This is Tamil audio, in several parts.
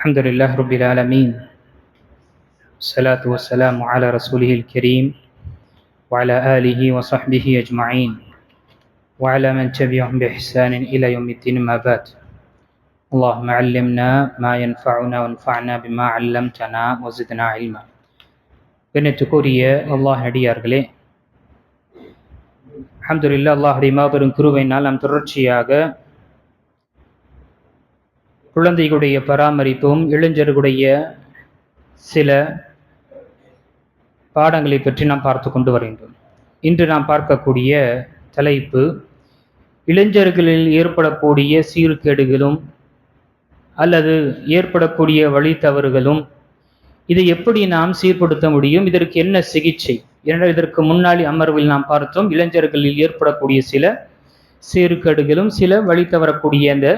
الحمد لله رب العالمين الصلاة والسلام على رسوله الكريم وعلى آله وصحبه أجمعين وعلى من تبعهم بإحسان إلى يوم الدين ما بعد اللهم علمنا ما ينفعنا وانفعنا بما علمتنا وزدنا علما கண்ணியத்துக்குரிய அல்லாஹ் அடியார்களே அல்ஹம்துலில்லாஹ் அல்லாஹுடைய மாபெரும் குருவையினால் நாம் தொடர்ச்சியாக குழந்தைகளுடைய பராமரிப்பும் இளைஞர்களுடைய சில பாடங்களை பற்றி நாம் பார்த்து கொண்டு வருகின்றோம் இன்று நாம் பார்க்கக்கூடிய தலைப்பு இளைஞர்களில் ஏற்படக்கூடிய சீர்கேடுகளும் அல்லது ஏற்படக்கூடிய வழி தவறுகளும் இதை எப்படி நாம் சீர்படுத்த முடியும் இதற்கு என்ன சிகிச்சை? ஏனென்றால் இதற்கு முன்னாடி அமர்வில் நாம் பார்த்தோம் இளைஞர்களில் ஏற்படக்கூடிய சில சீர்கேடுகளும் சில வழி தவறக்கூடிய அந்த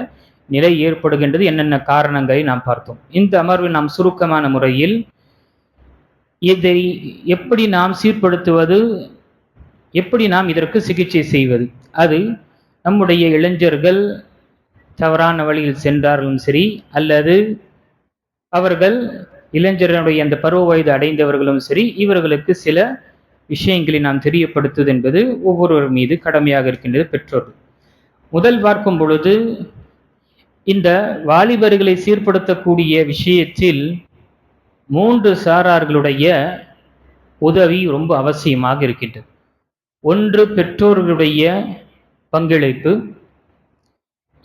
நிலை ஏற்படுகின்றது. என்னென்ன காரணங்களை நாம் பார்த்தோம். இந்த அமர்வில் நாம் சுருக்கமான முறையில் இதை எப்படி நாம் சீர்படுத்துவது எப்படி நாம் இதற்கு சிகிச்சை செய்வது. அது நம்முடைய இளைஞர்கள் தவறான வழியில் சென்றார்களும் சரி அல்லது அவர்கள் இளைஞர்களுடைய அந்த பருவ வயது அடைந்தவர்களும் சரி இவர்களுக்கு சில விஷயங்களை நாம் தெரியப்படுத்துவது என்பது ஒவ்வொருவர் மீது கடமையாக இருக்கின்றது பெற்றோர்கள். முதல் பார்க்கும் பொழுது இந்த வாலிபர்களை சீர்படுத்தக்கூடிய விஷயத்தில் மூன்று சாரார்களுடைய உதவி ரொம்ப அவசியமாக இருக்கின்றது. ஒன்று பெற்றோர்களுடைய பங்களிப்பு.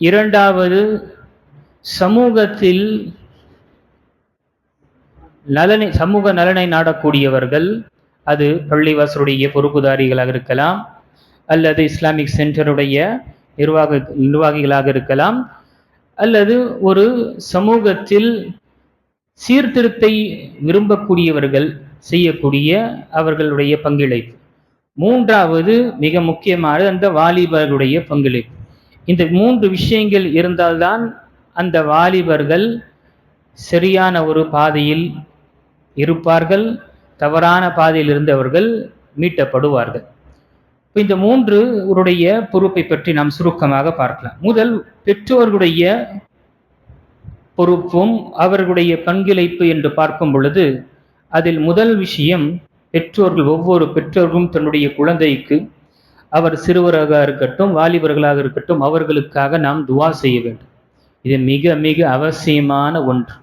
இரண்டாவது சமூகத்தில் நலனை சமூக நலனை நாடக்கூடியவர்கள் அது பள்ளிவாசருடைய பொறுப்புதாரிகளாக இருக்கலாம் அல்லது இஸ்லாமிக் சென்டருடைய நிர்வாக நிர்வாகிகளாக இருக்கலாம் அல்லது ஒரு சமூகத்தில் சீர்திருத்தை விரும்பக்கூடியவர்கள் செய்யக்கூடிய அவர்களுடைய பங்களிப்பு. மூன்றாவது மிக முக்கியமான அந்த வாலிபர்களுடைய பங்களிப்பு. இந்த மூன்று விஷயங்கள் இருந்தால்தான் அந்த வாலிபர்கள் சரியான ஒரு பாதையில் இருப்பார்கள் தவறான பாதையில் இருந்தவர்கள் மீட்டப்படுவார்கள். இந்த மூன்று உடைய பொறுப்பை பற்றி நாம் சுருக்கமாக பார்க்கலாம். முதல் பெற்றோர்களுடைய பொறுப்பும் அவர்களுடைய பங்களிப்பு என்று பார்க்கும் பொழுது அதில் முதல் விஷயம் பெற்றோர்கள் ஒவ்வொரு பெற்றோர்களும் தன்னுடைய குழந்தைக்கு அவர் சிறுவராக இருக்கட்டும் வாலிபர்களாக இருக்கட்டும் அவர்களுக்காக நாம் துவா செய்ய வேண்டும். இது மிக மிக அவசியமான ஒன்று.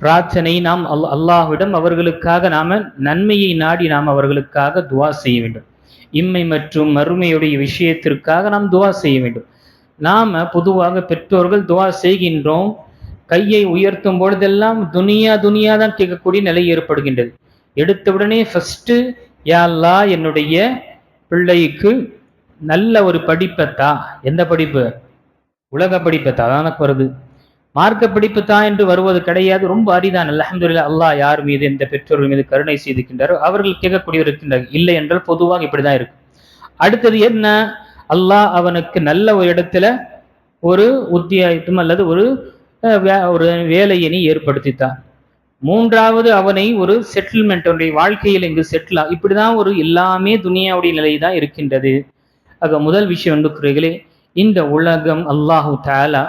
பிரார்த்தனை நாம் அல் அல்லாஹ்விடம் அவர்களுக்காக நாம நன்மையை நாடி நாம் அவர்களுக்காக துவா செய்ய வேண்டும். இம்மை மற்றும் மறுமையுடைய விஷயத்திற்காக நாம் துவா செய்ய வேண்டும். நாம பொதுவாக பெற்றோர்கள் துவா செய்கின்றோம். கையை உயர்த்தும் பொழுதெல்லாம் துனியா துனியா தான் கேட்கக்கூடிய நிலை ஏற்படுகின்றது. எடுத்தவுடனே ஃபஸ்ட்டு யாழ்லா என்னுடைய பிள்ளைக்கு நல்ல ஒரு படிப்பத்தா? எந்த படிப்பு? உலக படிப்பத்தா? தானே வருது. மார்க்க பிடிப்பு தான் என்று வருவது கிடையாது. ரொம்ப அரிதான் அலமதுல்லா அல்லாஹ் யார் மீது எந்த பெற்றோர்கள் மீது கருணை செய்திருக்கின்றாரோ அவர்கள் கேட்கக்கூடியவர் இருக்கின்றார் இல்லை என்றால் பொதுவாக இப்படிதான் இருக்கு அடுத்தது என்ன? அல்லாஹ் அவனுக்கு நல்ல ஒரு இடத்துல ஒரு உத்தியாயத்தும் அல்லது ஒரு ஒரு வேலையினை ஏற்படுத்தித்தான். மூன்றாவது அவனை ஒரு செட்டில்மெண்ட் அவனுடைய வாழ்க்கையில் இங்கு செட்டில் இப்படிதான் ஒரு எல்லாமே துனியாவுடைய நிலை தான் இருக்கின்றது. ஆக முதல் விஷயம் என்புக்குறீர்களே இந்த உலகம் அல்லாஹு தாலா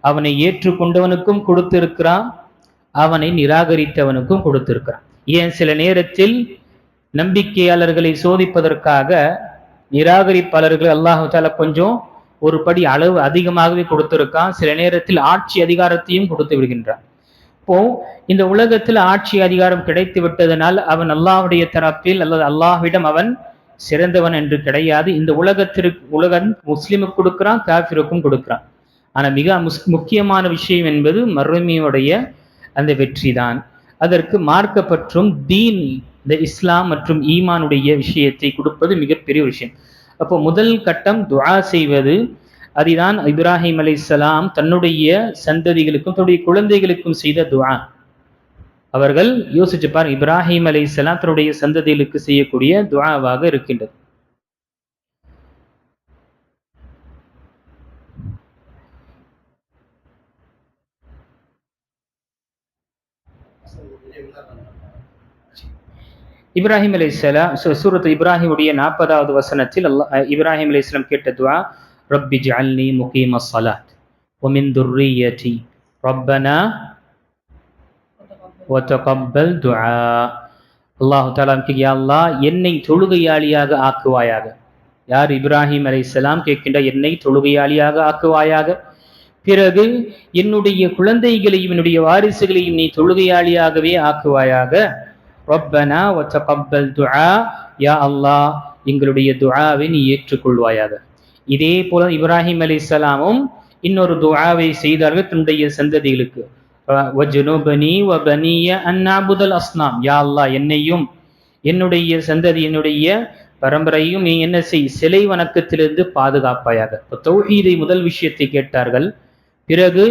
அவனை ஏற்றுக்கொண்டவனுக்கும் கொடுத்திருக்கிறான். அவனை நிராகரித்தவனுக்கும் கொடுத்திருக்கிறான். ஏன்? சில நேரத்தில் நம்பிக்கையாளர்களை சோதிப்பதற்காக நிராகரிப்பாளர்கள் அல்லாஹு தாலா கொஞ்சம் ஒரு படி அளவு அதிகமாகவே கொடுத்திருக்கான். சில நேரத்தில் ஆட்சி அதிகாரத்தையும் கொடுத்து விடுகின்றான். இப்போ இந்த உலகத்தில் ஆட்சி அதிகாரம் கிடைத்து விட்டதனால் அவன் அல்லாஹுடைய தரப்பில் அல்லது அல்லாஹ்விடம் அவன் சிறந்தவன் என்று கிடையாது. இந்த உலகத்திற்கு உலகம் முஸ்லிமுக்கு கொடுக்கிறான் காஃபிருக்கும் கொடுக்கிறான். ஆனால் மிக முக்கியமான விஷயம் என்பது மறுமையுடைய அந்த வெற்றி தான் அதற்கு மார்க்கப்பற்றும் தீன் இந்த இஸ்லாம் மற்றும் ஈமானுடைய விஷயத்தை கொடுப்பது மிகப்பெரிய விஷயம். அப்போ முதல் கட்டம் துவா செய்வது அதுதான் இப்ராஹிம் அலை சலாம் தன்னுடைய சந்ததிகளுக்கும் தன்னுடைய குழந்தைகளுக்கும் செய்த துவா அவர்கள் யோசிச்சு பாருங்க இப்ராஹிம் அலை சலாம் தன்னுடைய சந்ததிகளுக்கு செய்யக்கூடிய துவாவாக இருக்கின்றது. இப்ராஹிம் அலி இஸ்லாம் சூரத் இப்ராஹிமுடைய நாற்பதாவது வசனத்தில் அல்லா இப்ராஹிம் அலி இஸ்லாம் கேட்ட ரப்பி ஜல்னி முகீம சலாத் ஒமின் துர்ரியி ரப்பனா ஒத்தகப்பல் துஆ. அல்லாஹு தாலாம் யா அல்லாஹ் என்னை தொழுகையாளியாக ஆக்குவாயாக. யார் இப்ராஹிம் அலை இஸ்லாம் கேட்கின்ற என்னை தொழுகையாளியாக ஆக்குவாயாக. பிறகு என்னுடைய குழந்தைகளையும் என்னுடைய வாரிசுகளையும் நீ தொழுகையாளியாகவே ஆக்குவாயாக. ரப்பனா வத்தகப்பல் துஆ யா அல்லாஹ் எங்களுடைய துஆவை நீ ஏற்றுக்கொள்வாயாக. இதே போல இப்ராஹிம் அலி இஸ்லாமும் இன்னொரு துஆவை செய்தார்கள் தன்னுடைய சந்ததிகளுக்கு. வஜ்னுபனி வபனிய அந்நாபுதல் அஸ்னாம். யா அல்லாஹ் என்னையும் என்னுடைய சந்ததி என்னுடைய பரம்பரையும் நீ என்ன செய் சிலை வணக்கத்திலிருந்து பாதுகாப்பாயாக. இப்போ தௌஹீதை முதல் விஷயத்தை கேட்டார்கள். பிறகு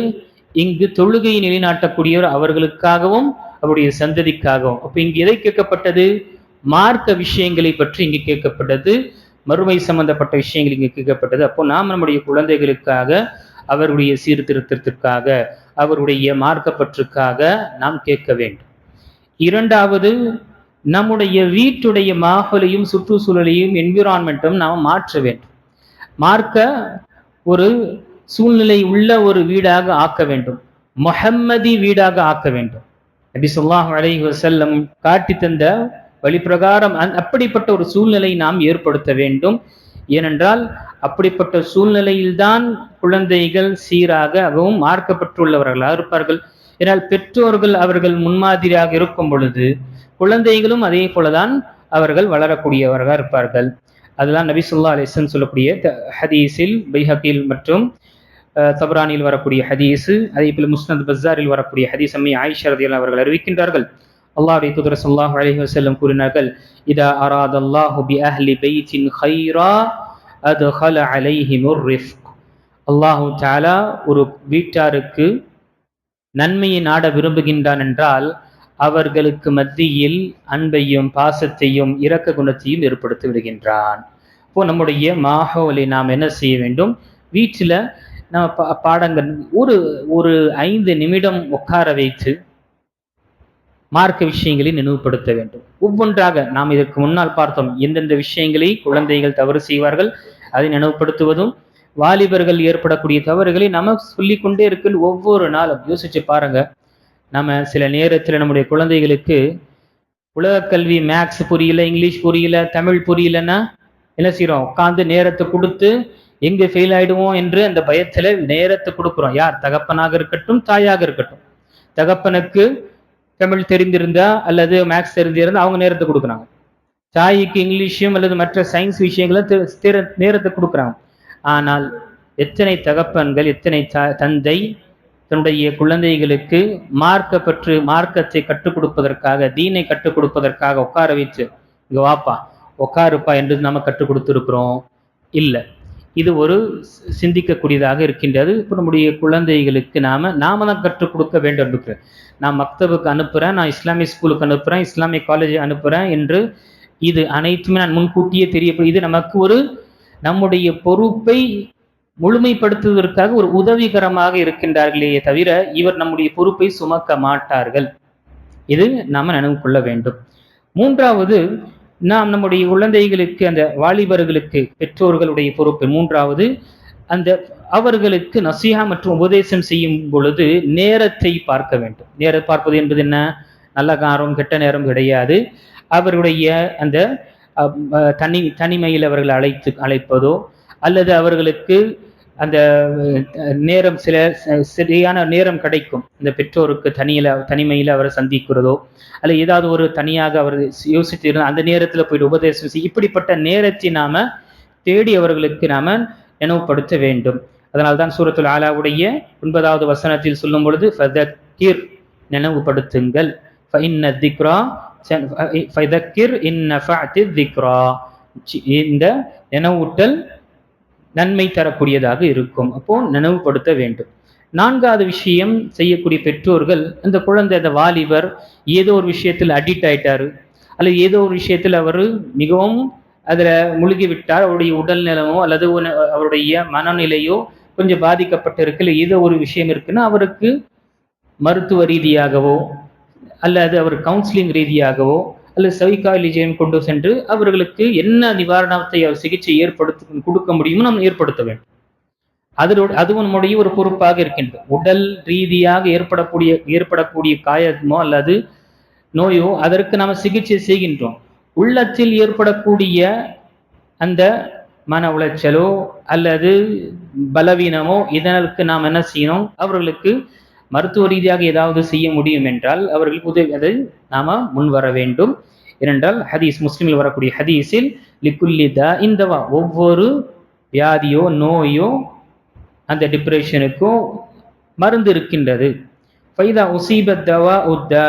இங்கு தொழுகையை நிலைநாட்டக்கூடியவர் அவர்களுக்காகவும் அவருடைய சந்ததிக்காகவும். அப்ப இங்கு எதை கேட்கப்பட்டது? மார்க்க விஷயங்களை பற்றி இங்கு கேட்கப்பட்டது. மறுமை சம்பந்தப்பட்ட விஷயங்கள் இங்கு கேட்கப்பட்டது. அப்போ நாம் நம்முடைய குழந்தைகளுக்காக அவருடைய சீர்திருத்தத்திற்காக அவருடைய மார்க்கப்பற்றுக்காக நாம் கேட்க வேண்டும். இரண்டாவது நம்முடைய வீட்டுடைய மாகலையும் சுற்றுச்சூழலையும் என்விரான்மெண்ட்டும் நாம் மாற்ற வேண்டும். மார்க்க ஒரு சூழ்நிலை உள்ள ஒரு வீடாக ஆக்க வேண்டும். மொஹம்மதி வீடாக ஆக்க வேண்டும். நபி சொல்லாஹ் அலைஹி வஸல்லம் காட்டி தந்த வழிப்பிரகாரம் அப்படிப்பட்ட ஒரு சூழ்நிலை நாம் ஏற்படுத்த வேண்டும். ஏனென்றால் அப்படிப்பட்ட சூழ்நிலையில்தான் குழந்தைகள் சீராகவும் மார்க்கப்பட்டுள்ளவர்களாக இருப்பார்கள். ஏனால் பெற்றோர்கள் அவர்கள் முன்மாதிரியாக இருக்கும் பொழுது குழந்தைகளும் அதே போலதான் அவர்கள் வளரக்கூடியவர்களாக இருப்பார்கள். அதுதான் நபி சொல்லா அலிசன் சொல்லக்கூடிய ஹதீஸில் பைஹக்கில் மற்றும் தபரானில் வரக்கூடிய ஹதீஸு அதே போல முஸ்னத் பஸாரில் வரக்கூடிய ஹதீஸ் அம்மை ஆயிஷா அவர்கள் அறிவிக்கின்றார்கள். அல்லாஹுடைய தூதர் சொல்லாஹ் அலைஹி வசல்லம் கூறினார்கள் இதா அராத் அல்லாஹு பி அஹ்லி பைத்தின் ஹைரா அத்ஹல அலைஹிமுர் ரிஃப்க். அல்லாஹு தாலா ஒரு வீட்டாருக்கு நன்மையை நாட விரும்புகின்றான் என்றால் அவர்களுக்கு மத்தியில் அன்பையும் பாசத்தையும் இரக்க குணத்தையும் ஏற்படுத்தி விடுகின்றான். இப்போ நம்முடைய மாஹோலை நாம் என்ன செய்ய வேண்டும்? வீட்டில் நம்ம பா பாடங்கள் ஒரு ஒரு ஐந்து நிமிடம் உட்கார வைத்து மார்க்க விஷயங்களை நினைவுபடுத்த வேண்டும். ஒவ்வொன்றாக நாம் இதற்கு முன்னால் பார்த்தோம். எந்தெந்த விஷயங்களை குழந்தைகள் தவறு செய்வார்கள் அதை நினைவுபடுத்துவதும் வாலிபர்கள் ஏற்படக்கூடிய தவறுகளை நம்ம சொல்லிக்கொண்டே இருக்கு ஒவ்வொரு நாளும். யோசிச்சு பாருங்க. நம்ம சில நேரத்தில் நம்முடைய குழந்தைகளுக்கு உலக கல்வி மேக்ஸ் புரியல இங்கிலீஷ் புரியல தமிழ் புரியலன்னா என்ன செய்யறோம் உட்காந்து நேரத்தை கொடுத்து எங்கே ஃபெயில் ஆயிடுவோம் என்று அந்த பயத்துல நேரத்தை கொடுக்குறோம். யார்? தகப்பனாக இருக்கட்டும் தாயாக இருக்கட்டும். தகப்பனுக்கு தமிழ் தெரிந்திருந்தா அல்லது மேக்ஸ் தெரிஞ்சிருந்தா அவங்க நேரத்தை கொடுக்குறாங்க. தாய்க்கு இங்கிலீஷும் அல்லது மற்ற சயின்ஸ் விஷயங்களும் நேரத்தை கொடுக்குறாங்க. ஆனால் எத்தனை தகப்பன்கள் எத்தனை தந்தை தன்னுடைய குழந்தைகளுக்கு மார்க்க பற்று மார்க்கத்தை கற்றுக் கொடுப்பதற்காக தீனை கற்றுக் கொடுப்பதற்காக உட்கார வச்சு இங்க வாப்பா உட்காருப்பா என்று நம்ம கற்றுக் கொடுத்துருக்குறோம். இல்லை. இது ஒரு சிந்திக்கக்கூடியதாக இருக்கின்றது. இப்போ நம்முடைய குழந்தைகளுக்கு நாம நாம தான் கற்றுக் கொடுக்க வேண்டும் இருக்கிறேன். நான் மக்தபுக்கு அனுப்புகிறேன் நான் இஸ்லாமிய ஸ்கூலுக்கு அனுப்புகிறேன் இஸ்லாமிய காலேஜ் அனுப்புகிறேன் என்று இது அனைத்துமே நான் முன்கூட்டியே தெரியப்படும் இது நமக்கு ஒரு நம்முடைய பொறுப்பை முழுமைப்படுத்துவதற்காக ஒரு உதவிகரமாக இருக்கின்றார்களே தவிர இவர் நம்முடைய பொறுப்பை சுமக்க மாட்டார்கள். இது நாம நினைவு கொள்ள வேண்டும். மூன்றாவது நாம் நம்முடைய குழந்தைகளுக்கு அந்த வாலிபர்களுக்கு பெற்றோர்களுடைய பொறுப்பு. மூன்றாவது அந்த அவர்களுக்கு நசியா மற்றும் உபதேசம் செய்யும் பொழுது நேரத்தை பார்க்க வேண்டும். நேர பார்ப்பது என்பது என்ன? நல்ல காரம் கெட்ட நேரம் கிடையாது. அவருடைய அந்த தனி தனிமையில் அவர்கள் அழைத்து அழைப்பதோ அல்லது அவர்களுக்கு அந்த நேரம் சில சரியான நேரம் கிடைக்கும். இந்த பெற்றோருக்கு தனியில தனிமையில் அவரை சந்திக்கிறதோ அல்ல ஏதாவது ஒரு தனியாக அவர் யோசித்து இருந்தால் அந்த நேரத்தில் போயிட்டு உபதேசம் செய்ய இப்படிப்பட்ட நேரத்தை நாம தேடி அவர்களுக்கு நாம நினைவுபடுத்த வேண்டும். அதனால்தான் சூரத்துல் ஆலாவுடைய ஒன்பதாவது வசனத்தில் சொல்லும் பொழுது ஃபதக்கிர் நினைவுபடுத்துங்கள். திக்ரா ஃபதக்கிர் இன்னஃபஅத்தி திக்ரா இந்த நினைவூட்டல் நன்மை தரக்கூடியதாக இருக்கும். அப்போ நினைவுபடுத்த வேண்டும். நான்காவது விஷயம் செய்யக்கூடிய பெற்றோர்கள் அந்த குழந்தை அந்த வாலிபர் ஏதோ ஒரு விஷயத்தில் அடிக்ட் ஆயிட்டாரு. அல்லது ஏதோ ஒரு விஷயத்தில் அவர் மிகவும் அதில் முழுகி விட்டார் அவருடைய உடல்நிலமோ அல்லது அவருடைய மனநிலையோ கொஞ்சம் பாதிக்கப்பட்டிருக்கு. இல்லை ஏதோ ஒரு விஷயம் இருக்குன்னா அவருக்கு மருத்துவ ரீதியாகவோ அல்லது அவர் கவுன்சிலிங் ரீதியாகவோ அல்லது சைக்காலஜியம் கொண்டு சென்று அவர்களுக்கு என்ன நிவாரணத்தை சிகிச்சை ஏற்படுத்த கொடுக்க முடியுமோ நாம் ஏற்படுத்த வேண்டும். அதோட அதுவும் நம்முடைய ஒரு பொறுப்பாக இருக்கின்றது. உடல் ரீதியாக ஏற்படக்கூடிய ஏற்படக்கூடிய காயமோ அல்லது நோயோ அதற்கு நாம் சிகிச்சை செய்கின்றோம். உள்ளத்தில் ஏற்படக்கூடிய அந்த மன உளைச்சலோ அல்லது பலவீனமோ இதனுக்கு நாம் என்ன செய்யணும்? அவர்களுக்கு மருத்துவ ரீதியாக ஏதாவது செய்ய முடியும் என்றால் அவர்களுக்கு உதவி அதை நாம முன் வர வேண்டும். ஏனென்றால் ஹதீஸ் முஸ்லிமில் வரக்கூடிய ஹதீஸில் லிக்குல்லி த இந்தவா ஒவ்வொரு வியாதியோ நோயோ அந்த டிப்ரெஷனுக்கோ மருந்து இருக்கின்றது. ஃபைதா உசீபத் தவா உத்தா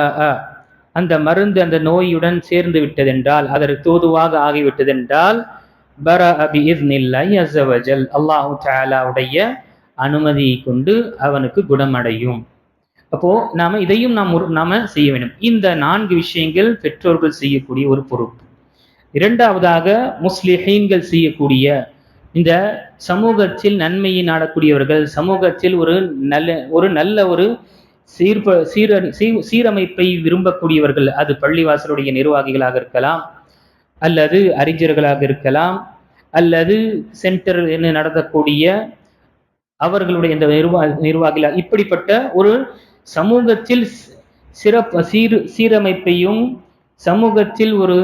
அந்த மருந்து அந்த நோயுடன் சேர்ந்து விட்டதென்றால் அதற்கு தோதுவாக ஆகிவிட்டதென்றால் பர அபி இஸ்னில்லாஹி அஸ்ஸவஜல் அல்லாஹு தாலாவுடைய அனுமதியை கொண்டு அவனுக்கு குணமடையும். அப்போ நாம இதையும் நாம் ஒரு- நாம செய்ய வேண்டும். இந்த நான்கு விஷயங்கள் பெற்றோர்கள் செய்யக்கூடிய ஒரு பொறுப்பு. இரண்டாவதாக முஸ்லிஹீன்கள் செய்யக்கூடிய இந்த சமூகத்தில் நன்மையை நாடக்கூடியவர்கள் சமூகத்தில் ஒரு நல்ல ஒரு நல்ல ஒரு சீர்ப சீர சீ- சீரமைப்பை விரும்பக்கூடியவர்கள் அது பள்ளிவாசலுடைய நிர்வாகிகளாக இருக்கலாம் அல்லது அறிஞர்களாக இருக்கலாம் அல்லது சென்டர் என்று நடத்தக்கூடிய அவர்களுடைய இந்த நிர்வா நிர்வாகிகள் இப்படிப்பட்ட ஒரு சமூகத்தில் சிறப்பு சீர் சீரமைப்பையும் சமூகத்தில் ஒரு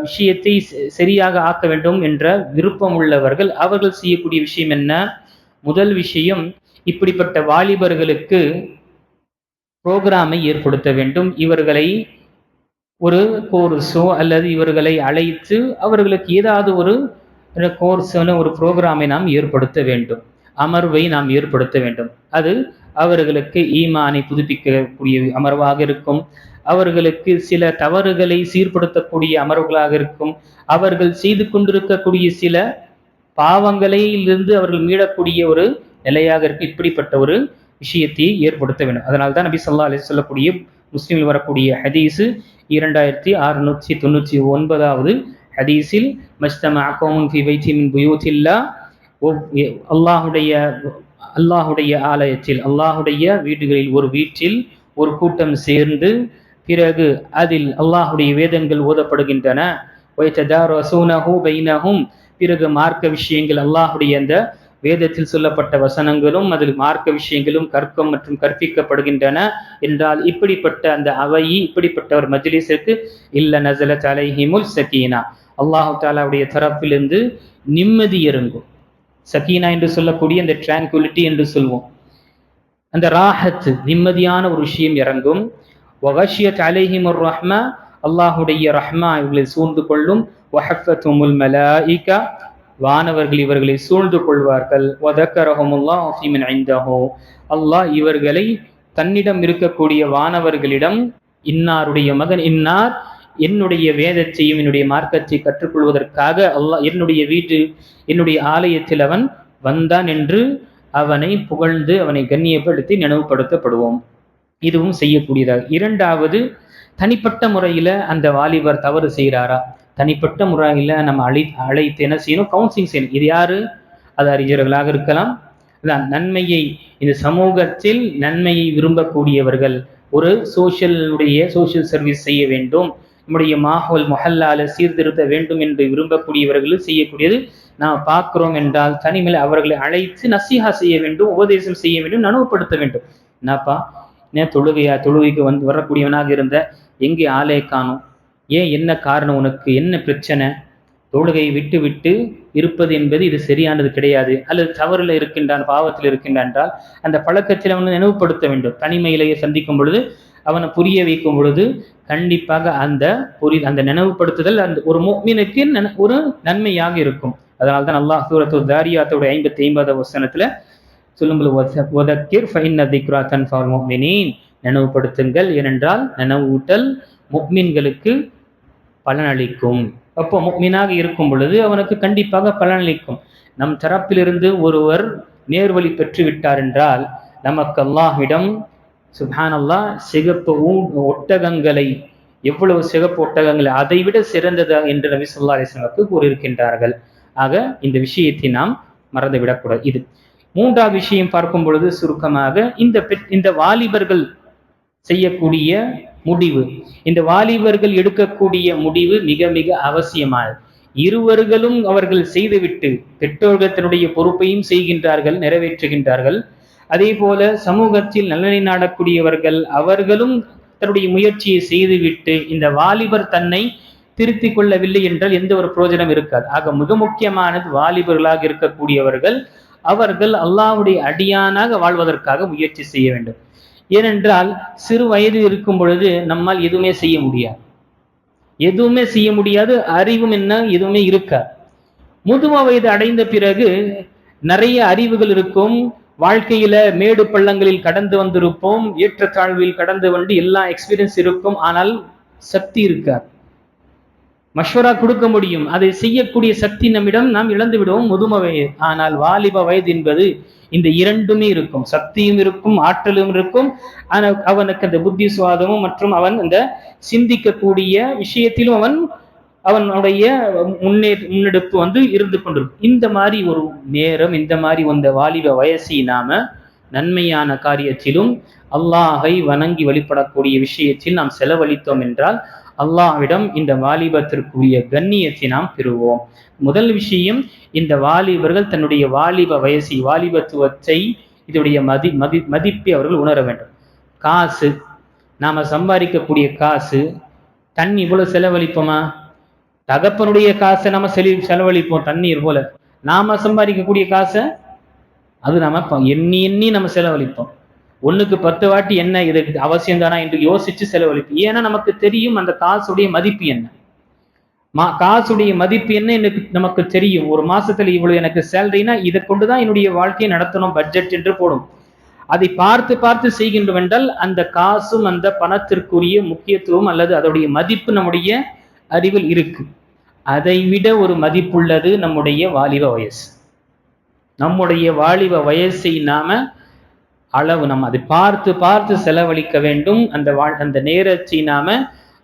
விஷயத்தை ச- சரியாக ஆக்க வேண்டும் என்ற விருப்பம் உள்ளவர்கள் அவர்கள் செய்யக்கூடிய விஷயம் என்ன? முதல் விஷயம் இப்படிப்பட்ட வாலிபர்களுக்கு புரோகிராமை ஏற்படுத்த வேண்டும். இவர்களை ஒரு கோர்ஸோ அல்லது இவர்களை அழைத்து அவர்களுக்கு ஏதாவது ஒரு கோர்ஸான ஒரு புரோகிராமை நாம் ஏற்படுத்த வேண்டும். அமர்வை நாம் ஏற்படுத்த வேண்டும். அது அவர்களுக்கு ஈமானை புதுப்பிக்கக்கூடிய அமர்வாக இருக்கும். அவர்களுக்கு சில தவறுகளை சீர்படுத்தக்கூடிய அமர்வுகளாக இருக்கும். அவர்கள் செய்து கொண்டிருக்கக்கூடிய சில பாவங்களிலிருந்து அவர்கள் மீளக்கூடிய ஒரு நிலையாக இருக்கு. இப்படிப்பட்ட ஒரு விஷயத்தை ஏற்படுத்த வேண்டும். அதனால தான் நபி சொல்லா அலி சொல்லக்கூடிய முஸ்லீமில் வரக்கூடிய ஹதீஸு இரண்டாயிரத்தி அறுநூற்றி தொண்ணூற்றி ஒன்பதாவது ஹதீஸில் மஸ்தம அக்கோமுன் ஃபி வைத்தி மின் புயூத்தில்லா அல்லாஹுடைய அல்லாஹுடைய ஆலயத்தில் அல்லாஹுடைய வீடுகளில் ஒரு வீட்டில் ஒரு கூட்டம் சேர்ந்து பிறகு அதில் அல்லாஹுடைய வேதங்கள் ஓதப்படுகின்றன. பிறகு மார்க்க விஷயங்கள் அல்லாஹுடைய அந்த வேதத்தில் சொல்லப்பட்ட வசனங்களும் அதில் மார்க்க விஷயங்களும் கற்கம் மற்றும் கற்பிக்கப்படுகின்றன என்றால் இப்படிப்பட்ட அந்த அவையி இப்படிப்பட்ட ஒரு மஜ்லிஸிற்கு இல்ல நசலத் அலைஹிமுல் சகீனா. அல்லாஹு தாலாவுடைய தரப்பிலிருந்து நிம்மதி இறங்கும். சகீனா என்று சொல்லக்கூடிய அந்த ட்ராங்குலிட்டி என்று சொல்வோம். அந்த ராஹத் நிம்மதியான ஒரு விஷயம் இறங்கும். வகஷியத் அலைஹிம் ரஹ்மா அல்லாஹுடைய ரஹ்மா இவர்களை சூழ்ந்து கொள்ளும். வஹஃபத்துமுல் மலாயிகா வானவர்கள் இவர்களை சூழ்ந்து கொள்வார்கள். வதக்கரஹமுல்லா ஹசீமின் ஐந்தஹோ அல்லாஹ் இவர்களை தன்னிடம் இருக்கக்கூடிய வானவர்களிடம் இன்னாருடைய மகன் இன்னார் என்னுடைய வேதத்தையும் என்னுடைய மார்க்கத்தை கற்றுக்கொள்வதற்காக அல்லாஹ் என்னுடைய வீட்டு என்னுடைய ஆலயத்தில் அவன் வந்தான் என்று அவனை புகழ்ந்து அவனை கண்ணியப்படுத்தி நினைவுபடுத்தப்படுவோம். இதுவும் செய்யக்கூடியதாக. இரண்டாவது தனிப்பட்ட முறையில் அந்த வாலிபர் தவறு செய்கிறாரா? தனிப்பட்ட முறையில் நம்ம அழை அழைத்து என்ன செய்யணும்? கவுன்சிலிங் செய்யணும். இது யாரு? அது அறிஞர்களாக இருக்கலாம். அதான் நன்மையை இந்த சமூகத்தில் நன்மையை விரும்பக்கூடியவர்கள் ஒரு சோஷியலுடைய சோஷியல் சர்வீஸ் செய்ய வேண்டும். நம்முடைய மாஹோல் மொஹல்லால சீர்திருத்த வேண்டும் என்று விரும்பக்கூடியவர்களும் செய்யக்கூடியது நாம் பார்க்கிறோம் என்றால் தனிமையில் அவர்களை அழைத்து நசிஹா செய்ய வேண்டும் உபதேசம் செய்ய வேண்டும் நனவுப்படுத்த வேண்டும். என்னப்பா? ஏன் தொழுகையா? தொழுகைக்கு வந்து வரக்கூடியவனாக இருந்த எங்கே ஆளே காணும்? ஏன் என்ன காரணம் உனக்கு? என்ன பிரச்சனை? தொழுகையை விட்டு விட்டு இருப்பது என்பது இது சரியானது கிடையாது. அல்லது தவறில் இருக்கின்றான் பாவத்தில் இருக்கின்றான் என்றால் அந்த பழக்கத்தில் அவனை நினைவுபடுத்த வேண்டும். தனிமையிலேயே சந்திக்கும் பொழுது அவனை புரிய வைக்கும் பொழுது கண்டிப்பாக அந்த புரி அந்த நினைவுபடுத்துதல் அந்த ஒரு மீனுக்கு ஒரு நன்மையாக இருக்கும். அதனால தான் அல்லாஹ் சூரத்து தாரியாத்தோட ஐம்பத்தி ஐம்பது வசனத்துல சொல்லும்போது நினைவுபடுத்துங்கள். ஏனென்றால் நினைவூட்டல் முக்மின்களுக்கு பலனளிக்கும். அப்போ முக்மீனாக இருக்கும் பொழுது அவனுக்கு கண்டிப்பாக பலனளிக்கும். நம் தரப்பிலிருந்து ஒருவர் நேர்வழி பெற்று விட்டார் என்றால் நமக்கு அல்லாஹ்விடம் சுபான் சிகப்பு சிகப்பு ஒட்டகங்களை எவ்வளவு சிகப்பு ஒட்டகங்கள் அதை விட சிறந்தது என்று நபி சொல்லா அலிஸ்லாமுக்கு கூறியிருக்கின்றார்கள். ஆக இந்த விஷயத்தை நாம் மறந்துவிடக்கூடாது. இது மூன்றாவது விஷயம் பார்க்கும் பொழுது சுருக்கமாக இந்த இந்த வாலிபர்கள் செய்யக்கூடிய முடிவு இந்த வாலிபர்கள் எடுக்கக்கூடிய முடிவு மிக மிக அவசியமானது. இருவர்களும் அவர்கள் செய்துவிட்டு பெற்றோர்கள் தன்னுடைய பொறுப்பையும் செய்கின்றார்கள் நிறைவேற்றுகின்றார்கள். அதே போல சமூகத்தில் நலனை நாடக்கூடியவர்கள் அவர்களும் தன்னுடைய முயற்சியை செய்துவிட்டு இந்த வாலிபர் தன்னை திருத்திக் கொள்ளவில்லை என்றால் எந்த ஒரு பிரயோஜனம் இருக்காது. ஆக மிக முக்கியமானது வாலிபர்களாக இருக்கக்கூடியவர்கள் அவர்கள் அல்லாவுடைய அடியானாக வாழ்வதற்காக முயற்சி செய்ய வேண்டும். ஏனென்றால் சிறு வயது இருக்கும் பொழுது நம்மால் எதுவுமே செய்ய முடியாது. எதுவுமே செய்ய முடியாது அறிவும் என்ன எதுவுமே இருக்காது. முதும வயது அடைந்த பிறகு நிறைய அறிவுகள் இருக்கும் வாழ்க்கையில மேடு பள்ளங்களில் கடந்து வந்திருப்போம் ஏற்றத்தாழ்வில் கடந்து வந்து எல்லா எக்ஸ்பீரியன்ஸ் இருக்கும். ஆனால் சக்தி இருக்காது. மஷ்வரா கொடுக்க முடியும். அதை செய்யக்கூடிய சக்தி நம்மிடம் நாம் இழந்து விடுவோம் முதும வயது ஆனால் வாலிப வயது என்பது இந்த இரண்டுமே இருக்கும். சக்தியும் இருக்கும் ஆற்றலும் இருக்கும். ஆனால் அவனுக்கு அந்த புத்தி சுவாதமும் மற்றும் அவன் அந்த சிந்திக்கக்கூடிய விஷயத்திலும் அவன் அவனுடைய முன்னே முன்னெடுப்பு வந்து இருந்து கொண்டிருக்கும். இந்த மாதிரி ஒரு நேரம் இந்த மாதிரி வந்த வாலிப வயசை நாம நன்மையான காரியத்திலும் அல்லாஹை வணங்கி வழிபடக்கூடிய விஷயத்தில் நாம் செலவழித்தோம் என்றால் அல்லாஹ்விடம் இந்த வாலிபத்திற்குரிய கண்ணியத்தை நாம் பெறுவோம். முதல் விஷயம் இந்த வாலிபர்கள் தன்னுடைய வாலிப வயசை வாலிபத்துவத்தை இதனுடைய மதி மதி மதிப்பை அவர்கள் உணர வேண்டும். காசு நாம சம்பாதிக்கக்கூடிய காசு தண்ணி இவ்வளவு செலவழிப்போமா? தகப்பனுடைய காசை நம்ம செலி செலவழிப்போம் தண்ணீர் போல. நாம சம்பாதிக்கக்கூடிய காசை அது நம்ம எண்ணி எண்ணி நம்ம செலவழிப்போம். ஒண்ணுக்கு பத்து வாட்டி என்ன இது அவசியம் தானா என்று யோசிச்சு செலவழிப்போம். ஏன்னா நமக்கு தெரியும் அந்த காசுடைய மதிப்பு என்ன. மா காசுடைய மதிப்பு என்ன எனக்கு நமக்கு தெரியும். ஒரு மாசத்துல இவ்வளவு எனக்கு சேலரினா இதை கொண்டுதான் என்னுடைய வாழ்க்கையை நடத்தணும் பட்ஜெட் என்று போடும். அதை பார்த்து பார்த்து செய்கின்றோம் என்றால் அந்த காசும் அந்த பணத்திற்குரிய முக்கியத்துவம் அல்லது அதோடைய மதிப்பு நம்முடைய அறிவில் இருக்கு. அதை விட ஒரு மதிப்புள்ளது நம்முடைய வாலிப வயசு. நம்முடைய வாலிப வயசை நாம அளவு நம்ம அதை பார்த்து பார்த்து செலவழிக்க வேண்டும். அந்த வாழ் அந்த நேரத்தை நாம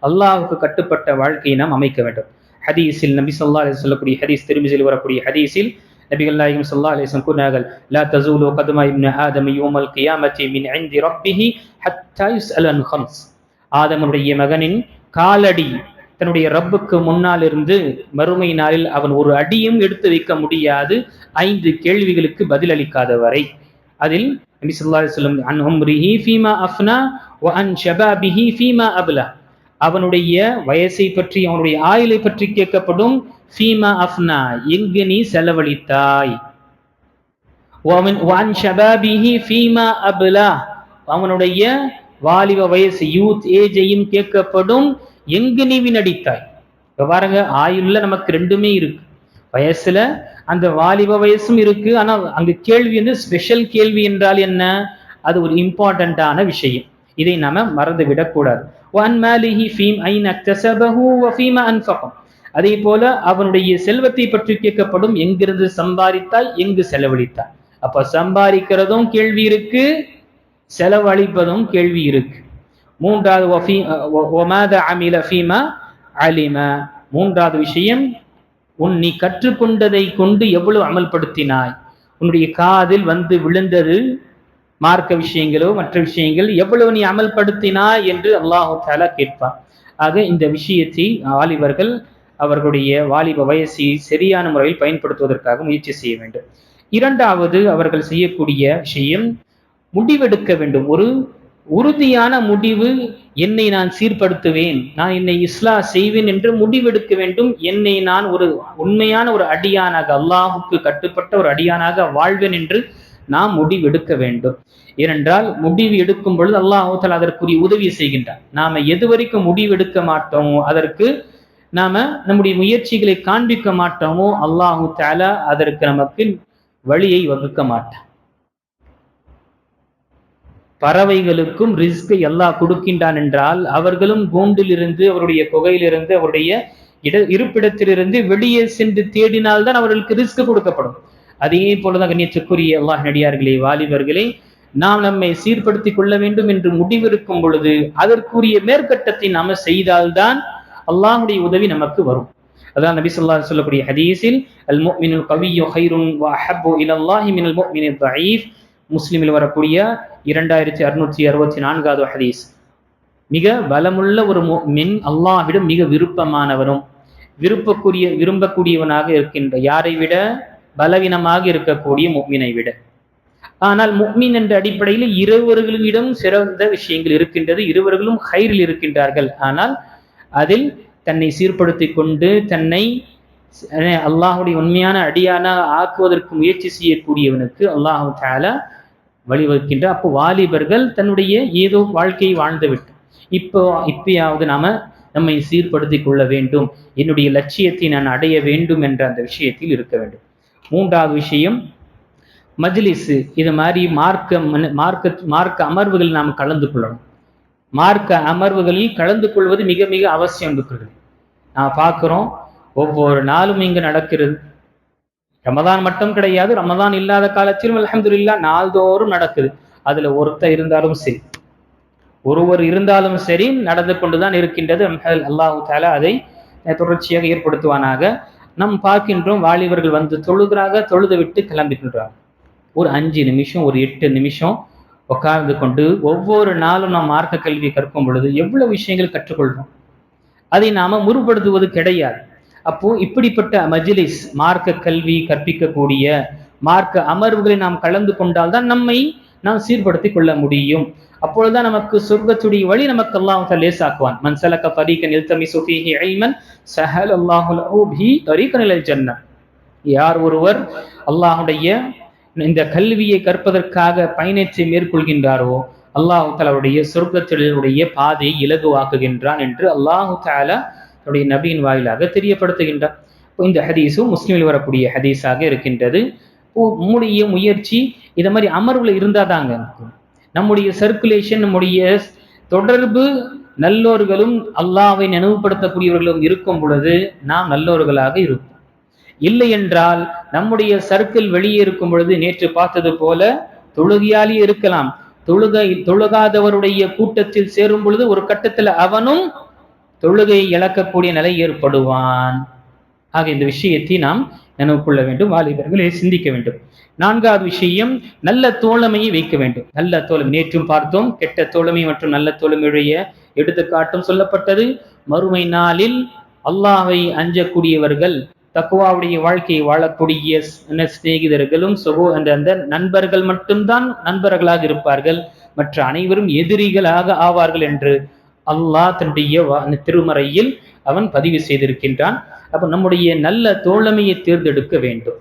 அல்லாஹுக்கு கட்டுப்பட்ட வாழ்க்கையை நாம் அமைக்க வேண்டும். ஹதீஸில் நபி சொல்லா அலி சொல்லக்கூடிய ஹதீஸ் திருமிசில் வரக்கூடிய ஹதீஸில் நபிகள் நாயகம் சொல்லா அலைஹி வஸல்லம் கூறினார்கள் லா தசூலு கதுமா இப்னு ஆதம் யூமல் கியாமத்தி மின் ஐந்தி ரப்பிஹி ஹத்தா யுஸ்அல் அன் ஹம்ஸ் ஆதமனுடைய மகனின் காலடி தன்னுடைய ரப்புக்கு முன்னால் இருந்து மறுமை நாளில் அவன் ஒரு அடியும் எடுத்து வைக்க முடியாது. ஐந்து கேள்விகளுக்கு பதிலளிக்காத வரை. அதில் நபி சொல்லா சொல்லும் அவனுடைய வயசை பற்றி அவனுடைய ஆயுளை பற்றி கேட்கப்படும் ஃபீமா அஃப்னா எங்கு நீ செலவழித்தாய்? வான் ஷபாபிஹி ஃபீமா அபுலா அவனுடைய வாலிப வயசு யூத் ஏஜையும் கேட்கப்படும். எங்கு நீ வினடித்தாய்? இப்போ பாருங்க ஆயுள்ல நமக்கு ரெண்டுமே இருக்கு. வயசுல அந்த வாலிப வயசும் இருக்கு. ஆனால் அங்கு கேள்வி வந்து ஸ்பெஷல் கேள்வி என்றால் என்ன? அது ஒரு இம்பார்ட்டண்ட்டான விஷயம். இதை நாம மறந்து விடக்கூடாது அதே போல அவனுடைய செல்வத்தை பற்றி கேட்கப்படும் எங்கிருந்து சம்பாதித்தாய்? எங்கு செலவழித்தாய்? அப்ப சம்பாதிக்கிறதும் கேள்வி இருக்கு செலவழிப்பதும் கேள்வி இருக்கு. மூன்றாவது வஃபி- வ- அமில ஃபீமா அலிம. மூன்றாவது விஷயம் உன் நீ கற்றுக்கொண்டதை கொண்டு எவ்வளவு அமல்படுத்தினாய்? உன்னுடைய காதில் வந்து விழுந்தது மார்க்க விஷயங்களோ மற்ற விஷயங்கள் எவ்வளவு நீ அமல்படுத்தினாய் என்று அல்லாஹு தாலா கேட்பான். ஆக இந்த விஷயத்தை வாலிபர்கள் அவர்களுடைய வாலிப வயசை சரியான முறையில் பயன்படுத்துவதற்காக முயற்சி செய்ய வேண்டும். இரண்டாவது அவர்கள் செய்யக்கூடிய விஷயம் முடிவெடுக்க வேண்டும். ஒரு உறுதியான முடிவு என்னை நான் சீர்படுத்துவேன். நான் என்னை இஸ்லா செய்வேன் என்று முடிவெடுக்க வேண்டும். என்னை நான் ஒரு உண்மையான ஒரு அடியானாக அல்லாஹுக்கு கட்டுப்பட்ட ஒரு அடியானாக வாழ்வேன் என்று நாம் முடிவெடுக்க வேண்டும். ஏனென்றால் முடிவு எடுக்கும் பொழுது அல்லாஹு அதற்குரிய உதவி செய்கின்றார் நாம எது வரைக்கும் முடிவெடுக்க மாட்டோமோ அதற்கு நாம நம்முடைய முயற்சிகளை காண்பிக்க மாட்டோமோ அல்லாஹு தாலா அதற்கு நமக்கு வழியை வகுக்க மாட்டான். பறவைகளுக்கும் ரிஸ்கை அல்லாஹ் கொடுக்கின்றான் என்றால் அவர்களும் கூண்டிலிருந்து அவருடைய குகையிலிருந்து அவருடைய இட இருப்பிடத்திலிருந்து வெளியே சென்று தேடினால்தான் அவர்களுக்கு ரிஸ்க் கொடுக்கப்படும். அதே போலதான் கண்ணியத்துக்குரிய அல்லாஹ் நடிகார்களே வாலிபர்களே நாம் நம்மை சீர்படுத்திக் கொள்ள வேண்டும் என்று முடிவெடுக்கும் பொழுது அதற்குரிய மேற்கட்டத்தை நாம செய்தால்தான் அல்லாஹுடைய உதவி நமக்கு வரும். அதான் நபி சொல்லா சொல்லக்கூடிய ஹதீஸில் அல் முஃமினுல் கவிய்யு ஹைருன் வ அஹப்பு இலல்லாஹி மினல் முஃமினித் தஈஃப் முஸ்லிமில் வரக்கூடிய இரண்டாயிரத்தி அறுநூற்றி அறுபத்தி நான்காவது ஹதீஸ். மிக பலமுள்ள ஒரு மின் அல்லாஹ்விடம் மிக விருப்பமானவரும் விருப்பக்கூடிய விரும்பக்கூடியவனாக இருக்கின்ற யாரை விட பலவீனமாக இருக்கக்கூடிய முக்மினை விட. ஆனால் முக்மின் என்ற அடிப்படையில் இருவர்களிடம் சிறந்த விஷயங்கள் இருக்கின்றது இருவர்களும் ஹைரில் இருக்கின்றார்கள். ஆனால் அதில் தன்னை சீர்படுத்தி கொண்டு தன்னை அல்லாஹுடைய உண்மையான அடியான ஆக்குவதற்கு முயற்சி செய்யக்கூடியவனுக்கு அல்லாஹு தாலா வழிவகுக்கின்ற. அப்போ வாலிபர்கள் தன்னுடைய ஏதோ வாழ்க்கையை வாழ்ந்துவிட்டு இப்போ இப்பயாவது நாம நம்மை சீர்படுத்தி கொள்ள வேண்டும். என்னுடைய லட்சியத்தை நான் அடைய வேண்டும் என்ற அந்த விஷயத்தில் இருக்க வேண்டும். மூன்றாவது விஷயம் மஜ்லிஸு. இது மாதிரி மார்க்க மார்க்க மார்க்க அமர்வுகளில் நாம் கலந்து கொள்ளணும். மார்க்க அமர்வுகளில் கலந்து கொள்வது மிக மிக அவசியம் இருக்கிறது நான் பார்க்குறோம் ஒவ்வொரு நாளும் இங்கு நடக்கிறது. ரமதான் மட்டும் கிடையாது ரமதான் இல்லாத காலத்திலும் அலமதுல்லா நாள்தோறும் நடக்குது. அதுல ஒருத்தர் இருந்தாலும் சரி ஒருவர் இருந்தாலும் சரி நடந்து கொண்டுதான் இருக்கின்றது. அல்லாஹு தாலா அதை தொடர்ச்சியாக ஏற்படுத்துவானாக. நம் பார்க்கின்றோம் வாலிபர்கள் வந்து தொழுகிறாக தொழுது விட்டு கிளம்பிக்கின்றாங்க ஒரு அஞ்சு நிமிஷம் ஒரு எட்டு நிமிஷம் உட்கார்ந்து கொண்டு ஒவ்வொரு நாளும் நாம் மார்க்க கல்வி கற்கும் பொழுது எவ்வளவு விஷயங்கள் கற்றுக்கொள்கிறோம் அதை நாம முற்படுத்துவது கிடையாது. அப்போ இப்படிப்பட்ட மஜிலிஸ் மார்க்க கல்வி கற்பிக்கக்கூடிய மார்க்க அமர்வுகளை நாம் கலந்து கொண்டால் தான் நம்மை நாம் சீர்படுத்தி கொள்ள முடியும். அப்பொழுதுதான் நமக்கு சொர்க்கத்துடைய வழி நமக்கு அல்லாஹ் லேசாக்குவான். மன் சலக்க ஃபரீகன் இல்தமி சுஃபிஹி ஐமன் சஹல் அல்லாஹு லஹு பி யார் ஒருவர் அல்லாஹுடைய இந்த கல்வியை கற்பதற்காக பயணத்தை மேற்கொள்கின்றாரோ அல்லாஹு தாலாவுடைய சொர்க்கத்தினுடைய பாதையை இலகுவாக்குகின்றான் என்று அல்லாஹு தாலா தன்னுடைய நபியின் வாயிலாக தெரியப்படுத்துகின்றார். இந்த ஹதீஸும் முஸ்லீமில் வரக்கூடிய ஹதீஸாக இருக்கின்றது. நம்முடைய முயற்சி இதை மாதிரி அமர்வுல இருந்தாதாங்க நம்முடைய சர்க்குலேஷன் நம்முடைய தொடர்பு நல்லோர்களும் அல்லாவை நினைவுபடுத்தக்கூடியவர்களும் இருக்கும் பொழுது நாம் நல்லோர்களாக இருப்போம். இல்லை என்றால் நம்முடைய சர்க்கிள் வெளியே இருக்கும் பொழுது நேற்று பார்த்தது போல தொழுகையாலே இருக்கலாம். தொழுகை தொழுகாதவருடைய கூட்டத்தில் சேரும் பொழுது ஒரு கட்டத்துல அவனும் தொழுகையை இழக்கக்கூடிய நிலை ஏற்படுவான். ஆக இந்த விஷயத்தை நாம் நினைவு கொள்ள வேண்டும். வாலிபர்களை சிந்திக்க வேண்டும். நான்காவது விஷயம் நல்ல தோழமையை வைக்க வேண்டும். நல்ல தோழமை நேற்றும் பார்த்தோம் கெட்ட தோழமை மற்றும் நல்ல தோழமையுடைய எடுத்துக்காட்டும் சொல்லப்பட்டது. மறுமை நாளில் அல்லாவை அஞ்சக்கூடியவர்கள் தக்குவாவுடைய வாழ்க்கையை வாழக்கூடிய சிநேகிதர்களும் சுகோ அந்த அந்த நண்பர்கள் மட்டும்தான் நண்பர்களாக இருப்பார்கள். மற்ற அனைவரும் எதிரிகளாக ஆவார்கள் என்று அல்லாஹ் தன்னுடைய திருமறையில் அவன் பதிவு செய்திருக்கின்றான். அப்போ நம்முடைய நல்ல தோழமையை தேர்ந்தெடுக்க வேண்டும்.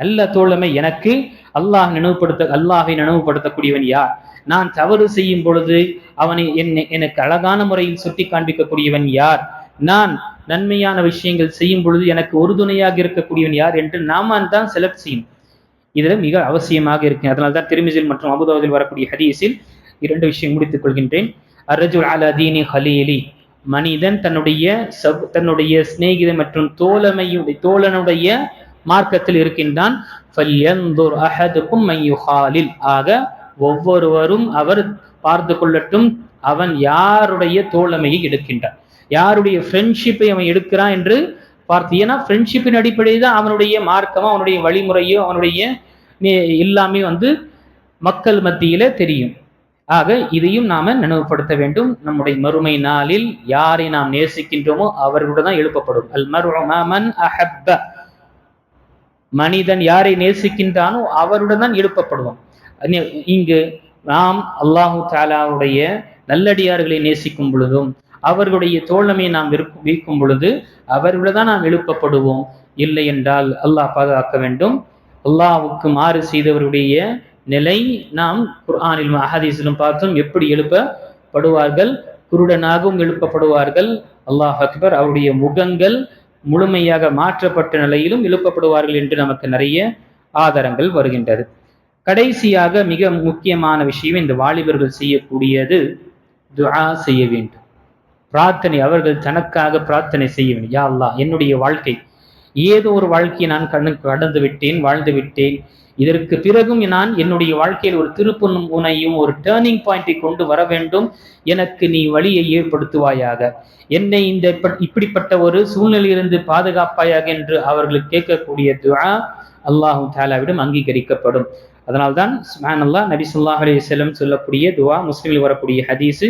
நல்ல தோழமை எனக்கு அல்லாஹ் நினைவுபடுத்த அல்லாஹை நினைவுபடுத்தக்கூடியவன் யார்? நான் தவறு செய்யும் பொழுது அவனை என்னை எனக்கு அழகான முறையில் சுட்டி காண்பிக்கக்கூடியவன் யார்? நான் நன்மையான விஷயங்கள் செய்யும் பொழுது எனக்கு உறுதுணையாக இருக்கக்கூடியவன் யார் என்று நாம தான் செலக்ட் செய்யும். இதில் மிக அவசியமாக இருக்கு. அதனால்தான் திருமிசில் மற்றும் அபுதாவதில் வரக்கூடிய ஹதீஸில் இரண்டு விஷயம் முடித்துக் கொள்கின்றேன். அரஜுல் அலதீனி ஹலீலி. மனிதன் தன்னுடைய சப் தன்னுடைய சிநேகிதன் மற்றும் தோழமையுடைய தோழனுடைய மார்க்கத்தில் இருக்கின்றான். ஆக ஒவ்வொருவரும் அவர் பார்த்து கொள்ளட்டும் அவன் யாருடைய தோழமையை எடுக்கின்றான். யாருடைய ஃப்ரெண்ட்ஷிப்பை அவன் எடுக்கிறான் என்று பார்த்து ஏன்னா ஃப்ரெண்ட்ஷிப்பின் அடிப்படையில் தான் அவனுடைய மார்க்கமோ அவனுடைய வழிமுறையோ அவனுடைய எல்லாமே வந்து மக்கள் மத்தியில தெரியும். ஆக இதையும் நாம நினைவுபடுத்த வேண்டும். நம்முடைய மறுமை நாளில் யாரை நாம் நேசிக்கின்றோமோ அவர்களுடன் தான் எழுப்பப்படும். அல் மருமன் அஹப்ப. மனிதன் யாரை நேசிக்கின்றானோ அவருடன் தான் எழுப்பப்படுவோம் இங்கு நாம் அல்லாஹு தாலாவுடைய நல்லடியார்களை நேசிக்கும் பொழுதும் அவர்களுடைய தோழமையை நாம் விற்கும் பொழுது அவர்களுடன் தான் நாம் எழுப்பப்படுவோம். இல்லை என்றால் அல்லாஹ் பாதுகாக்க வேண்டும். அல்லாஹுக்கு மாறு செய்தவருடைய நிலை நாம் குர்ஆனிலும் அஹதீஸிலும் பார்த்தோம் எப்படி எழுப்பப்படுவார்கள்? குருடனாகவும் எழுப்பப்படுவார்கள். அல்லாஹ் அக்பர் அவருடைய முகங்கள் முழுமையாக மாற்றப்பட்ட நிலையிலும் எழுப்பப்படுவார்கள் என்று நமக்கு நிறைய ஆதாரங்கள் வருகின்றது. கடைசியாக மிக முக்கியமான விஷயம் இந்த வாலிபர்கள் செய்யக்கூடியது துஆ செய்ய வேண்டும். பிரார்த்தனை அவர்கள் தனக்காக பிரார்த்தனை செய்ய வேண்டும். யா அல்லாஹ் என்னுடைய வாழ்க்கை. ஏதோ ஒரு வாழ்க்கையை நான் கண்ணு கடந்து விட்டேன் வாழ்ந்து விட்டேன். இதற்கு பிறகும் நான் என்னுடைய வாழ்க்கையில் ஒரு திருப்பனும் உனையும் ஒரு டேர்னிங் பாயிண்டை கொண்டு வர வேண்டும். எனக்கு நீ வழியை ஏற்படுத்துவாயாக. என்னை இந்த இப்படிப்பட்ட ஒரு சூழ்நிலையிலிருந்து பாதுகாப்பாயாக என்று அவர்கள் கேட்கக்கூடிய துவா அல்லாஹு தாலாவிடம் அங்கீகரிக்கப்படும். அதனால்தான் சுமான் அல்லா நபி சொல்லாஹ் அலி செல்லம் சொல்லக்கூடிய துவா முஸ்லீமில் வரக்கூடிய ஹதீஸு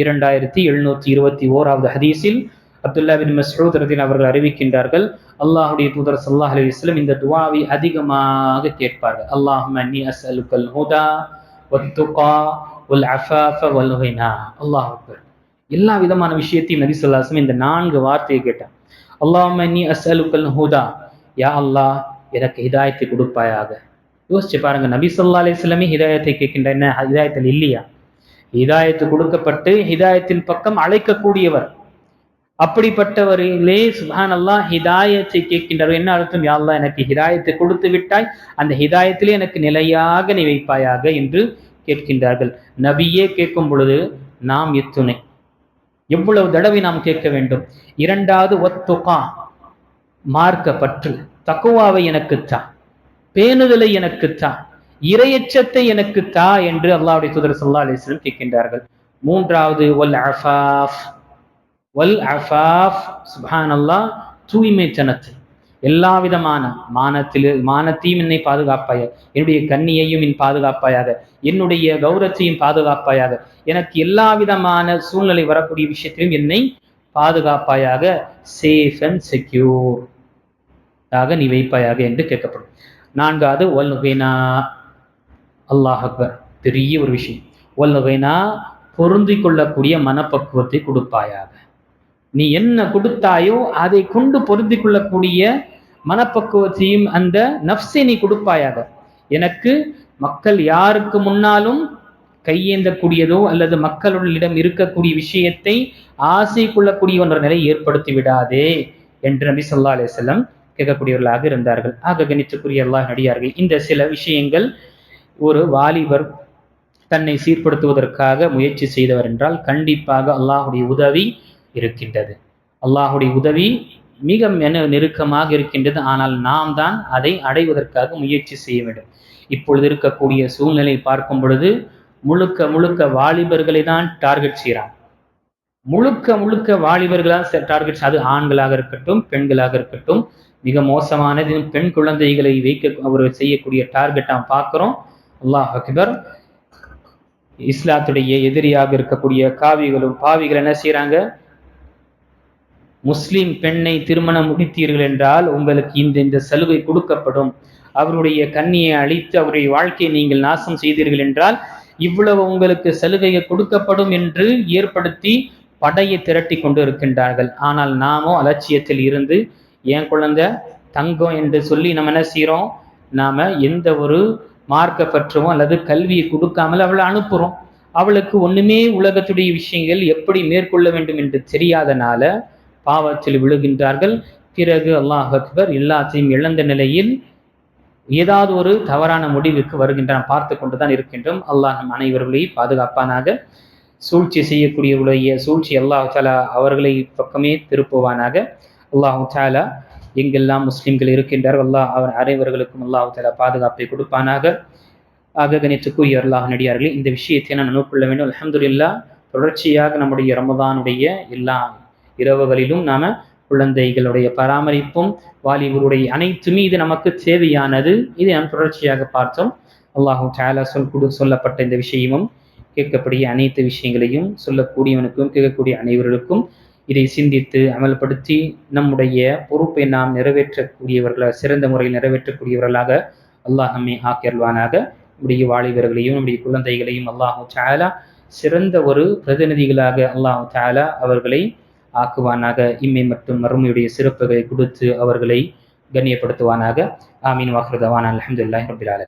இரண்டாயிரத்தி எழுநூற்றி இருபத்தி ஓராவது ஹதீஸில் அப்துல்லா பின் மஸ்ரூத் ரதில் அவர்கள் அறிவிக்கின்றார்கள் அல்லாஹுடைய தூதர் சல்லாஹ் அலி இஸ்லம் இந்த துவாவை அதிகமாக கேட்பார்கள். அல்லாஹும் அன்னி அஸ்அலுக்கல் ஹுதா வத்துகா வல் அஃபாஃப வல் அல்லாஹ் அக்பர். எல்லா விதமான விஷயத்தையும் நபி சொல்லாசம் இந்த நான்கு வார்த்தையை கேட்டான். அல்லாஹும் அன்னி அஸ்அலுக்கல் ஹுதா. யா அல்லாஹ் எனக்கு ஹிதாயத்தை கொடுப்பாயாக. யோசிச்சு பாருங்க நபி சொல்லா அலிஸ்லமே ஹிதாயத்தை கேட்கின்ற என்ன? ஹிதாயத்தில் இல்லையா? ஹிதாயத்து கொடுக்கப்பட்டு ஹிதாயத்தின் பக்கம் அழைக்கக்கூடியவர். அப்படிப்பட்டவர்களே சுஹான் அல்லாஹ் ஹிதாயத்தை கேட்கின்றார் என்ன அர்த்தம்? யா எனக்கு ஹிதாயத்தை கொடுத்து விட்டாய். அந்த ஹிதாயத்திலே எனக்கு நிலையாக நீ வைப்பாயாக என்று கேட்கின்றார்கள். நபியே கேட்கும் பொழுது நாம் எத்துணை. எவ்வளவு தடவை நாம் கேட்க வேண்டும்? இரண்டாவது ஒத்துகா மார்க்க பற்று தக்குவாவை எனக்கு தா. பேணுதலை எனக்கு இரையச்சத்தை எனக்கு தா என்று அல்லாவுடைய தூதர் சல்லா அலிஸ்லம் கேட்கின்றார்கள். மூன்றாவது ஒல் அஃபாஃப். வல் அஃபாஃப் சுபான் அல்லாஹ் தூய்மை தனத்து எல்லா விதமான மானத்தில் மானத்தையும் என்னை பாதுகாப்பாயாக என்னுடைய கண்ணியையும் என் பாதுகாப்பாயாக என்னுடைய கௌரவத்தையும் பாதுகாப்பாயாக எனக்கு எல்லா விதமான சூழ்நிலை வரக்கூடிய விஷயத்திலும் என்னை பாதுகாப்பாயாக சேஃப் அண்ட் செக்யூர் ஆக நீ வைப்பாயாக என்று கேட்கப்படும். நான்காவது ஒல் நுகைனா அல்லாஹ் அக்பர். பெரிய ஒரு விஷயம். ஒல் நுகைனா பொருந்தி கொள்ளக்கூடிய மனப்பக்குவத்தை கொடுப்பாயாக. நீ என்ன கொடுத்தாயோ அதை கொண்டு பொருந்தி கொள்ளக்கூடிய மனப்பக்குவத்தையும் அந்த நப்சை நீ கொடுப்பாயாக. எனக்கு மக்கள் யாருக்கு முன்னாலும் கையேந்தக்கூடியதோ அல்லது மக்களிடம் இருக்கக்கூடிய விஷயத்தை ஆசை கொள்ளக்கூடிய ஒன்ற நிலை ஏற்படுத்தி விடாதே என்று நபி சொல்லா அலிசல்லம் கேட்கக்கூடியவர்களாக இருந்தார்கள். ஆக கணித்துக்குரிய அல்லாஹ் நடிகார்கள் இந்த சில விஷயங்கள் ஒரு வாலிபர் தன்னை சீர்படுத்துவதற்காக முயற்சி செய்தவர் என்றால் கண்டிப்பாக அல்லாஹுடைய உதவி இருக்கின்றது. அல்லாஹுடைய உதவி மிக மென நெருக்கமாக இருக்கின்றது. ஆனால் நாம் தான் அதை அடைவதற்காக முயற்சி செய்ய வேண்டும். இப்பொழுது இருக்கக்கூடிய சூழ்நிலை பார்க்கும் பொழுது முழுக்க முழுக்க வாலிபர்களை தான் டார்கெட் செய்கிறான் முழுக்க முழுக்க வாலிபர்களாக டார்கெட் அது ஆண்களாக இருக்கட்டும் பெண்களாக இருக்கட்டும் மிக மோசமானது பெண் குழந்தைகளை வைக்க அவர் செய்யக்கூடிய டார்கெட் நாம் பார்க்குறோம். அல்லாஹ் அக்பர். இஸ்லாத்துடைய எதிரியாக இருக்கக்கூடிய காவிகளும் பாவிகள் என்ன செய்கிறாங்க முஸ்லிம் பெண்ணை திருமணம் முடித்தீர்கள் என்றால் உங்களுக்கு இந்த இந்த சலுகை கொடுக்கப்படும். அவருடைய கண்ணியை அழித்து அவருடைய வாழ்க்கையை நீங்கள் நாசம் செய்தீர்கள் என்றால் இவ்வளவு உங்களுக்கு சலுகையை கொடுக்கப்படும் என்று ஏற்படுத்தி படையை திரட்டி கொண்டு இருக்கின்றார்கள் ஆனால் நாமோ அலட்சியத்தில் இருந்து என் குழந்தை தங்கம் என்று சொல்லி நம்ம என்ன செய்கிறோம் நாம் எந்த ஒரு மார்க்க பற்றுமோ அல்லது கல்வியை கொடுக்காமல் அவளை அனுப்புகிறோம் அவளுக்கு ஒன்றுமே உலகத்துடைய விஷயங்கள் எப்படி மேற்கொள்ள வேண்டும் என்று தெரியாதனால பாவத்தில் விழுகின்றார்கள். பிறகு அல்லாஹ் அக்பர் எல்லாத்தையும் இழந்த நிலையில் ஏதாவது ஒரு தவறான முடிவுக்கு வருகின்றான். பார்த்து கொண்டுதான் இருக்கின்றோம். அல்லாஹ் நம் அனைவர்களை பாதுகாப்பானாக. சூழ்ச்சி செய்யக்கூடியவருடைய சூழ்ச்சி அல்லாஹ் தாலா அவர்களை பக்கமே திருப்புவானாக. அல்லாஹு தாலா எங்கெல்லாம் முஸ்லிம்கள் இருக்கின்றார்கள் அல்லாஹ் அவர் அனைவர்களுக்கும் அல்லாஹு தாலா பாதுகாப்பை கொடுப்பானாக. ஆக கணித்துக்குரிய அல்லாஹ் நடிகார்களே இந்த விஷயத்தை நான் நோக்கொள்ள வேண்டும். அலமதுல்லா தொடர்ச்சியாக நம்முடைய ரமதானுடைய எல்லா இரவுகளிலும் நாம குழந்தைகளுடைய பராமரிப்பும் வாலிபருடைய அனைத்துமே இது நமக்கு தேவையானது. இதை நாம் தொடர்ச்சியாக பார்த்தோம். அல்லாஹும் சாலா சொல் கொடு சொல்லப்பட்ட இந்த விஷயமும் கேட்கக்கூடிய அனைத்து விஷயங்களையும் சொல்லக்கூடியவனுக்கும் கேட்கக்கூடிய அனைவர்களுக்கும் இதை சிந்தித்து அமல்படுத்தி நம்முடைய பொறுப்பை நாம் நிறைவேற்றக்கூடியவர்களாக சிறந்த முறையில் நிறைவேற்றக்கூடியவர்களாக அல்லாஹ் ஆக்கியல்வானாக நம்முடைய வாலிபர்களையும் நம்முடைய குழந்தைகளையும் அல்லாஹூ சாலா சிறந்த ஒரு பிரதிநிதிகளாக அல்லாஹூ சாலா அவர்களை ஆக்குவானாக. இம்மை மற்றும் மறுமையுடைய சிறப்புகளை கொடுத்து அவர்களை கண்ணியப்படுத்துவானாக. ஆமீன். வாக்குறதவான் அலமதுல்லாஹ் ரபிலால